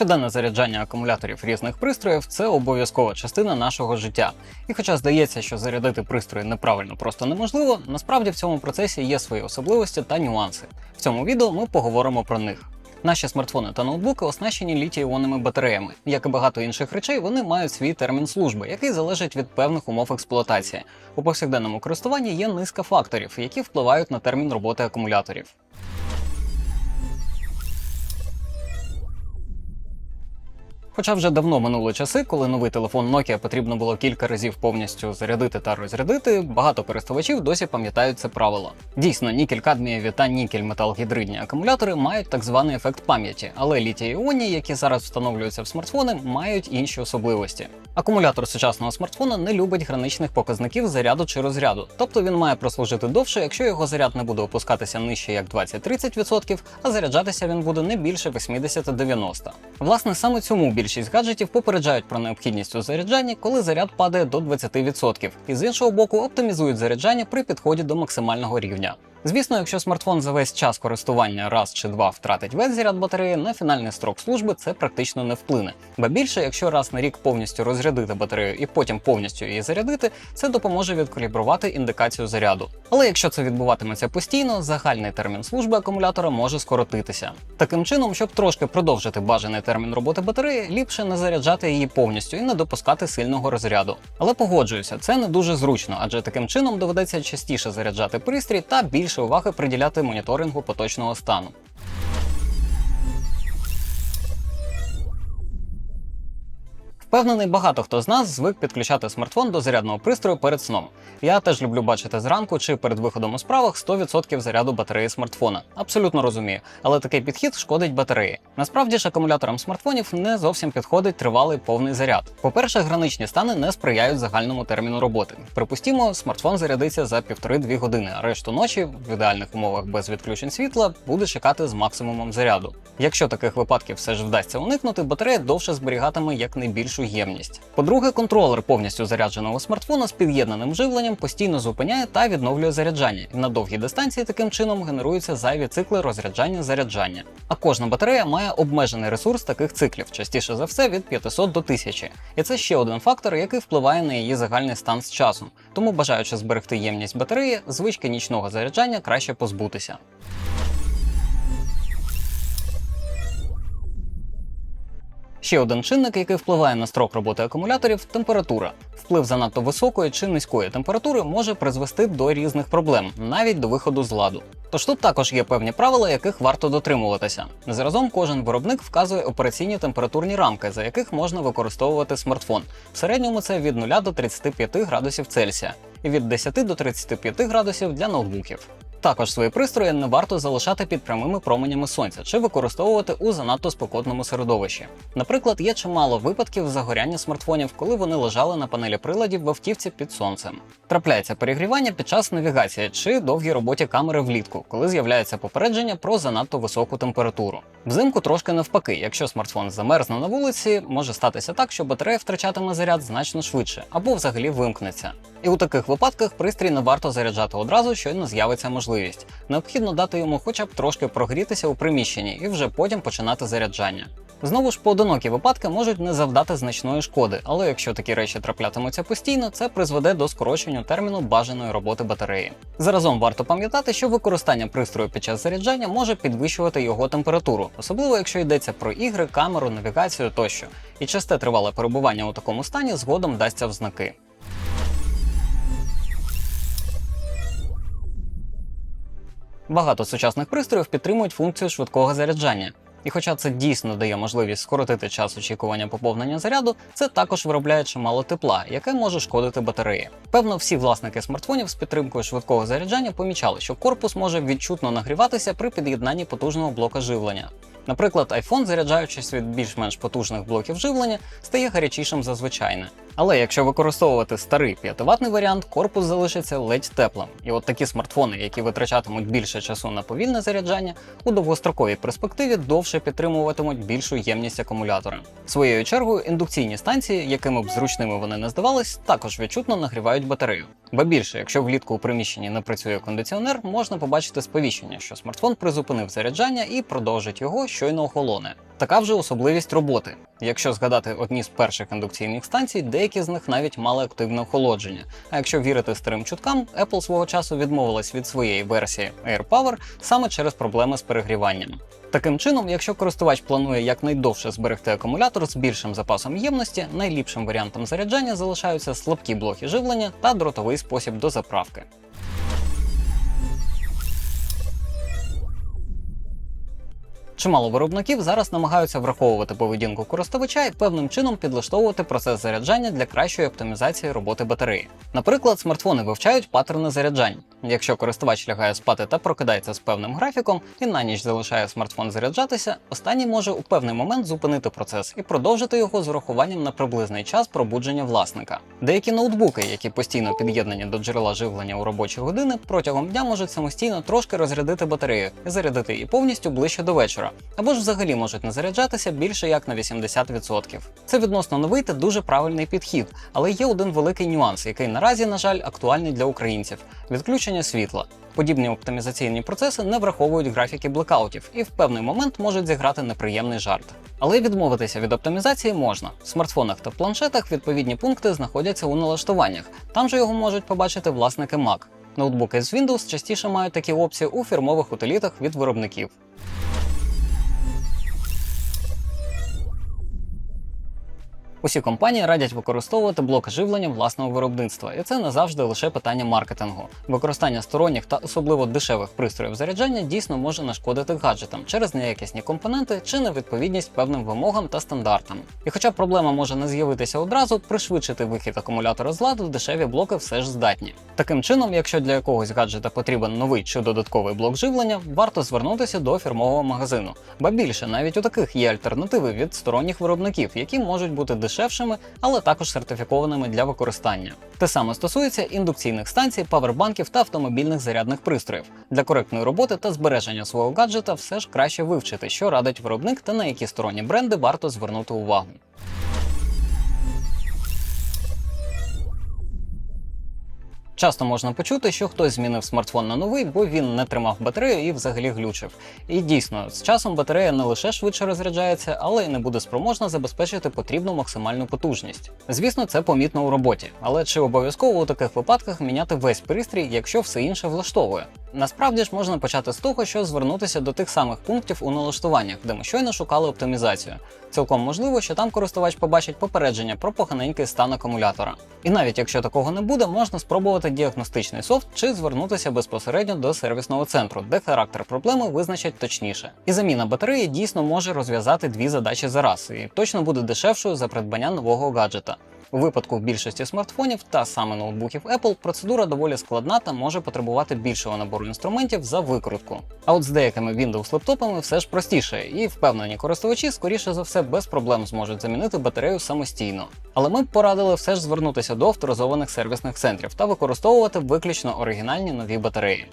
Щоденне заряджання акумуляторів різних пристроїв це обов'язкова частина нашого життя. І хоча здається, що зарядити пристрої неправильно просто неможливо, насправді в цьому процесі є свої особливості та нюанси. В цьому відео ми поговоримо про них. Наші смартфони та ноутбуки оснащені літій-іонними батареями. Як і багато інших речей, вони мають свій термін служби, який залежить від певних умов експлуатації. У повсякденному користуванні є низка факторів, які впливають на термін роботи акумуляторів. Хоча вже давно минули часи, коли новий телефон Nokia потрібно було кілька разів повністю зарядити та розрядити, багато користувачів досі пам'ятають це правило. Дійсно, нікель-кадмієві та нікель-метал-гідридні акумулятори мають так званий ефект пам'яті, але літій-іонні, які зараз встановлюються в смартфони, мають інші особливості. Акумулятор сучасного смартфона не любить граничних показників заряду чи розряду, тобто він має прослужити довше, якщо його заряд не буде опускатися нижче як 20-30%, а заряджатися він буде не більше 80-90%. Власне, саме цьому більшість гаджетів попереджають про необхідність у заряджанні, коли заряд падає до 20%, і з іншого боку оптимізують заряджання при підході до максимального рівня. Звісно, якщо смартфон за весь час користування раз чи два втратить весь заряд батареї, на фінальний строк служби це практично не вплине. Ба більше, якщо раз на рік повністю розрядити батарею і потім повністю її зарядити, це допоможе відкалібрувати індикацію заряду. Але якщо це відбуватиметься постійно, загальний термін служби акумулятора може скоротитися. Таким чином, щоб трошки продовжити бажаний термін роботи батареї, ліпше не заряджати її повністю і не допускати сильного розряду. Але погоджуюся, це не дуже зручно, адже таким чином доведеться частіше заряджати пристрій та більше уваги приділяти моніторингу поточного стану. Впевнений, багато хто з нас звик підключати смартфон до зарядного пристрою перед сном. Я теж люблю бачити зранку чи перед виходом у справах 100% заряду батареї смартфона. Абсолютно розумію, але такий підхід шкодить батареї. Насправді ж акумуляторам смартфонів не зовсім підходить тривалий повний заряд. По-перше, граничні стани не сприяють загальному терміну роботи. Припустімо, смартфон зарядиться за 1,5-2 години, а решту ночі, в ідеальних умовах без відключень світла, буде чекати з максимумом заряду. Якщо таких випадків все ж вдасться уникнути, батарея довше зберігатиме якнайбільшу ємність. По-друге, контролер повністю зарядженого смартфона з під'єднаним живленням постійно зупиняє та відновлює заряджання, і на довгій дистанції таким чином генеруються зайві цикли розряджання-заряджання. А кожна батарея має обмежений ресурс таких циклів, частіше за все від 500 до 1000. І це ще один фактор, який впливає на її загальний стан з часом. Тому, бажаючи зберегти ємність батареї, звички нічного заряджання краще позбутися. Ще один чинник, який впливає на строк роботи акумуляторів температура. Вплив занадто високої чи низької температури може призвести до різних проблем, навіть до виходу з ладу. Тож тут також є певні правила, яких варто дотримуватися. Заразом кожен виробник вказує операційні температурні рамки, за яких можна використовувати смартфон. В середньому це від 0 до 35 градусів Цельсія і від 10 до 35 градусів для ноутбуків. Також свої пристрої не варто залишати під прямими променями сонця чи використовувати у занадто спекотному середовищі. Наприклад, є чимало випадків загоряння смартфонів, коли вони лежали на панелі приладів в автівці під сонцем. Трапляється перегрівання під час навігації чи довгій роботі камери влітку, коли з'являється попередження про занадто високу температуру. Взимку трошки навпаки, якщо смартфон замерзне на вулиці, може статися так, що батарея втрачатиме заряд значно швидше або взагалі вимкнеться. І у таких випадках пристрій не варто заряджати одразу, щойно з'явиться можливість. Необхідно дати йому хоча б трошки прогрітися у приміщенні і вже потім починати заряджання. Знову ж поодинокі випадки можуть не завдати значної шкоди, але якщо такі речі траплятимуться постійно, це призведе до скорочення терміну бажаної роботи батареї. Заразом варто пам'ятати, що використання пристрою під час заряджання може підвищувати його температуру, особливо якщо йдеться про ігри, камеру, навігацію тощо. І часте тривале перебування у такому стані згодом дасться в знаки. Багато сучасних пристроїв підтримують функцію швидкого заряджання. І хоча це дійсно дає можливість скоротити час очікування поповнення заряду, це також виробляє чимало тепла, яке може шкодити батареї. Певно, всі власники смартфонів з підтримкою швидкого заряджання помічали, що корпус може відчутно нагріватися при під'єднанні потужного блока живлення. Наприклад, iPhone, заряджаючись від більш-менш потужних блоків живлення, стає гарячішим за звичайне. Але якщо використовувати старий 5-ваттний варіант, корпус залишиться ледь теплим. І от такі смартфони, які витрачатимуть більше часу на повільне заряджання, у довгостроковій перспективі довше підтримуватимуть більшу ємність акумулятора. Своєю чергою, індукційні станції, якими б зручними вони не здавались, також відчутно нагрівають батарею. Ба більше, якщо влітку у приміщенні не працює кондиціонер, можна побачити сповіщення, що смартфон призупинив заряджання і продовжить його щойно охолоне. Така вже особливість роботи. Якщо згадати одні з перших індукційних станцій, деякі з них навіть мали активне охолодження. А якщо вірити старим чуткам, Apple свого часу відмовилась від своєї версії AirPower саме через проблеми з перегріванням. Таким чином, якщо користувач планує якнайдовше зберегти акумулятор з більшим запасом ємності, найліпшим варіантом заряджання залишаються слабкі блоки живлення та дротовий спосіб до Чимало виробників зараз намагаються враховувати поведінку користувача і певним чином підлаштовувати процес заряджання для кращої оптимізації роботи батареї. Наприклад, смартфони вивчають паттерни заряджань. Якщо користувач лягає спати та прокидається з певним графіком і на ніч залишає смартфон заряджатися, останній може у певний момент зупинити процес і продовжити його з урахуванням на приблизний час пробудження власника. Деякі ноутбуки, які постійно під'єднані до джерела живлення у робочі години, протягом дня можуть самостійно трошки розрядити батарею і зарядити її повністю ближче до вечора, або ж взагалі можуть не заряджатися більше як на 80%. Це відносно новий та дуже правильний підхід, але є один великий нюанс, який наразі, на жаль, актуальний для українців відключення світла. Подібні оптимізаційні процеси не враховують графіки блекаутів і в певний момент можуть зіграти неприємний жарт. Але відмовитися від оптимізації можна. В смартфонах та планшетах відповідні пункти знаходяться у налаштуваннях. Там же його можуть побачити власники Mac. Ноутбуки з Windows частіше мають такі опції у фірмових утилітах від виробників. Усі компанії радять використовувати блок живлення власного виробництва, і це не завжди лише питання маркетингу. Використання сторонніх та особливо дешевих пристроїв заряджання дійсно може нашкодити гаджетам через неякісні компоненти чи невідповідність певним вимогам та стандартам. І хоча проблема може не з'явитися одразу, пришвидшити вихід акумулятора з ладу дешеві блоки все ж здатні. Таким чином, якщо для якогось гаджета потрібен новий чи додатковий блок живлення, варто звернутися до фірмового магазину. Ба більше навіть у таких є альтернативи від сторонніх виробників, які можуть бути дешевшими, але також сертифікованими для використання. Те саме стосується індукційних станцій, павербанків та автомобільних зарядних пристроїв. Для коректної роботи та збереження свого гаджета все ж краще вивчити, що радить виробник та на які сторонні бренди варто звернути увагу. Часто можна почути, що хтось змінив смартфон на новий, бо він не тримав батарею і взагалі глючив. І дійсно, з часом батарея не лише швидше розряджається, але й не буде спроможна забезпечити потрібну максимальну потужність. Звісно, це помітно у роботі, але чи обов'язково у таких випадках міняти весь пристрій, якщо все інше влаштовує? Насправді ж можна почати з того, що звернутися до тих самих пунктів у налаштуваннях, де ми щойно шукали оптимізацію. Цілком можливо, що там користувач побачить попередження про поганенький стан акумулятора. І навіть якщо такого не буде, можна спробувати діагностичний софт чи звернутися безпосередньо до сервісного центру, де характер проблеми визначать точніше. І заміна батареї дійсно може розв'язати дві задачі за раз, і точно буде дешевшою за придбання нового гаджета. У випадку в більшості смартфонів та саме ноутбуків Apple процедура доволі складна та може потребувати більшого набору інструментів за викрутку. А от з деякими Windows лептопами все ж простіше, і впевнені користувачі, скоріше за все, без проблем зможуть замінити батарею самостійно. Але ми б порадили все ж звернутися до авторизованих сервісних центрів та використовувати виключно оригінальні нові батареї.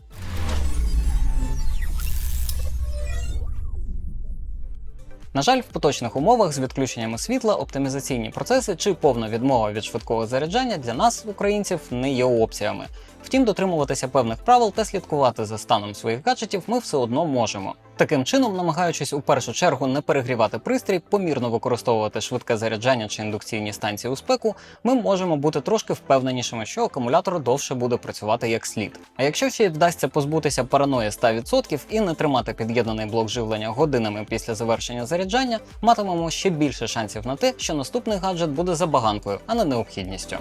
На жаль, в поточних умовах з відключеннями світла оптимізаційні процеси чи повна відмова від швидкого заряджання для нас, українців, не є опціями. Втім, дотримуватися певних правил та слідкувати за станом своїх гаджетів ми все одно можемо. Таким чином, намагаючись у першу чергу не перегрівати пристрій, помірно використовувати швидке заряджання чи індукційні станції у спеку, ми можемо бути трошки впевненішими, що акумулятор довше буде працювати як слід. А якщо ще й вдасться позбутися параної 100% і не тримати під'єднаний блок живлення годинами після завершення заряджання, матимемо ще більше шансів на те, що наступний гаджет буде забаганкою, а не необхідністю.